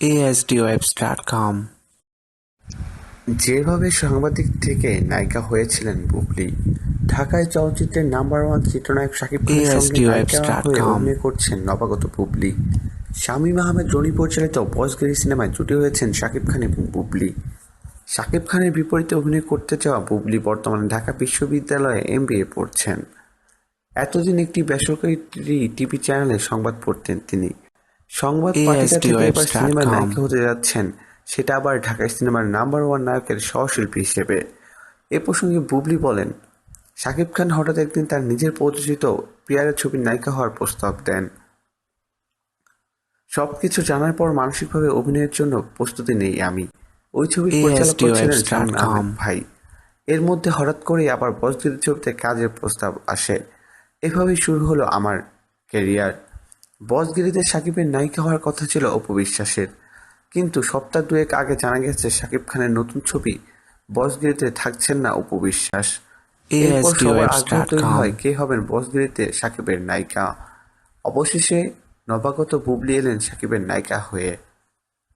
asdwebs.com যেভাবে সাংবাদিক থেকে নায়িকা হয়েছিলেন বুবলি ঢাকায় চলচ্চিত্রের নাম্বার ওয়ান চিত্রনায়ক শাকিব খানের সঙ্গে নায়িকা হয়ে অভিনয় করছেন নবাগত বুবলি। শামীম আহমেদ রনি পরিচালিত বসগিরি সিনেমায় জুটি হয়েছেন শাকিব খান এবং বুবলি। শাকিব খানের বিপরীতে অভিনয় করতে চাওয়া বুবলি বর্তমানে ঢাকা বিশ্ববিদ্যালয়ে এমবিএ পড়ছেন। এতদিন একটি বেসরকারি টিভি চ্যানেলে সংবাদ পড়তেন তিনি। সংবাদ পাঠিকা থেকে এবার সিনেমার নায়িকা হতে যাচ্ছেন। সেটা আবার ঢাকায় সিনেমার নাম্বার ওয়ান নায়কের সহশিল্পী হিসেবে। এ প্রসঙ্গে বুবলি বলেন শাকিব খান হঠাৎ একদিন তার নিজের প্রযোজিত পিয়ারের ছবির নায়িকা হওয়ার প্রস্তাব দেন। সবকিছু জানার পর মানসিকভাবে অভিনয়ের জন্য প্রস্তুতি নেই আমি। ওই ছবির পরিচালক ভাই। এর মধ্যে হঠাৎ করেই আবার বসগিরি ছবিতে কাজের প্রস্তাব আসে। এভাবেই শুরু হলো আমার ক্যারিয়ার। বসগিরিতে সাকিবের নায়িকা হওয়ার কথা ছিল অপবিশ্বাসের কিন্তু সপ্তাহ দুয়েক আগে জানা গেছে সাকিব খানের নতুন ছবি বসগিরিতে থাকছেন না অপবিশ্বাস এরপর সবার আগ্রহ তৈরি হয় কে হবেন বসগিরিতে সাকিবের নায়িকা। অবশেষে নবাগত বুবলি এলেন সাকিবের নায়িকা হয়ে।